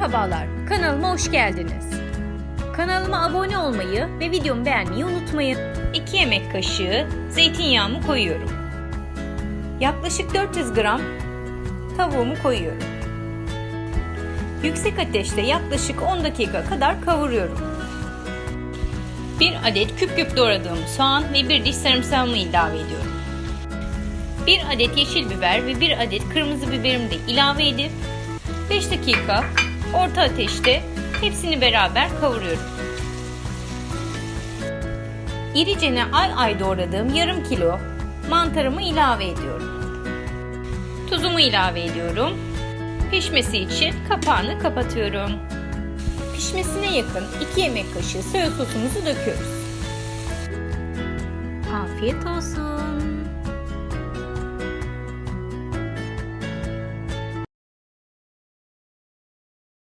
Merhabalar, kanalıma hoş geldiniz. Kanalıma abone olmayı ve videomu beğenmeyi unutmayın. 2 yemek kaşığı zeytinyağımı koyuyorum. Yaklaşık 400 gram tavuğumu koyuyorum. Yüksek ateşte yaklaşık 10 dakika kadar kavuruyorum. 1 adet küp küp doğradığım soğan ve 1 diş sarımsağımı ilave ediyorum. 1 adet yeşil biber ve 1 adet kırmızı biberimi de ilave edip 5 dakika orta ateşte hepsini beraber kavuruyorum. İricene ay ay doğradığım yarım kilo mantarımı ilave ediyorum. Tuzumu ilave ediyorum. Pişmesi için kapağını kapatıyorum. Pişmesine yakın 2 yemek kaşığı soya sosumuzu döküyoruz. Afiyet olsun.